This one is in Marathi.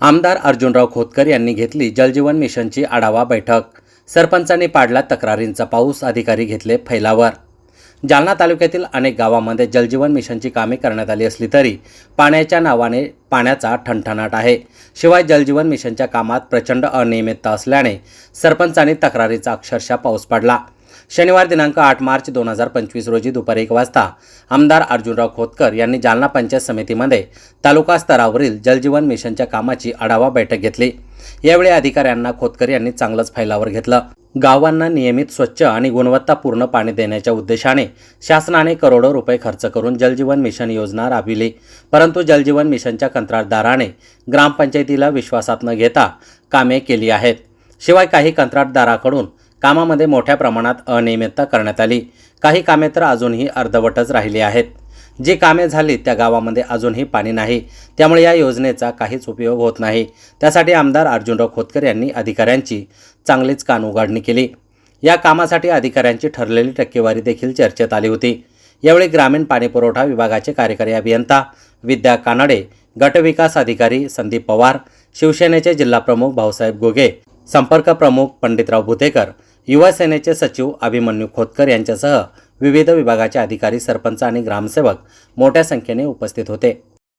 आमदार अर्जुनराव खोतकर यांनी घेतली जलजीवन मिशनची आढावा बैठक. सरपंचांनी पाडला तक्रारींचा पाऊस अधिकारी घेतले फैलावर. जालना तालुक्यातील अनेक गावांमध्ये जलजीवन मिशनची कामे करण्यात आली असली तरी पाण्याच्या नावाने पाण्याचा ठणठणाट आहे. शिवाय जलजीवन मिशनच्या कामात प्रचंड अनियमितता असल्याने सरपंचांनी तक्रारीचा अक्षरशः पाऊस पडला. शनिवार दिनांक आठ मार्च दोन हजार पंचवीस रोजी दुपारी एक वाजता आमदार अर्जुनराव खोतकर यांनी जालना पंचायत समितीमध्ये तालुका स्तरावरील जलजीवन मिशनच्या कामाची आढावा बैठक घेतली. यावेळी अधिकाऱ्यांना खोतकर यांनी चांगलंच फैलावर घेतलं. गावांना नियमित स्वच्छ आणि गुणवत्तापूर्ण पाणी देण्याच्या उद्देशाने शासनाने करोडो रुपये खर्च करून जलजीवन मिशन योजना राबविली. परंतु जलजीवन मिशनच्या कंत्राटदाराने ग्रामपंचायतीला विश्वासात न घेता कामे केली आहेत. शिवाय काही कंत्राटदाराकडून कामामध्ये मोठ्या प्रमाणात अनियमितता करण्यात आली. काही कामे तर अजूनही अर्धवटच राहिली आहेत. जी कामे झाली त्या गावामध्ये अजूनही पाणी नाही. त्यामुळे या योजनेचा काहीच उपयोग होत नाही. त्यासाठी आमदार अर्जुनराव खोतकर यांनी अधिकाऱ्यांची चांगलीच कानउघाडणी केली. या कामासाठी अधिकाऱ्यांची ठरलेली टक्केवारी देखील चर्चेत आली होती. यावेळी ग्रामीण पाणीपुरवठा विभागाचे कार्यकारी अभियंता विद्या कानाडे गटविकास अधिकारी संदीप पवार शिवसेनेचे जिल्हाप्रमुख भाऊसाहेब गोगे संपर्क प्रमुख पंडितराव भुतेकर युवा सेनेचे सचिव अभिमन्यू खोतकर यांच्यासह विविध विभागाचे अधिकारी सरपंच आणि ग्रामसेवक मोठ्या संख्येने उपस्थित होते.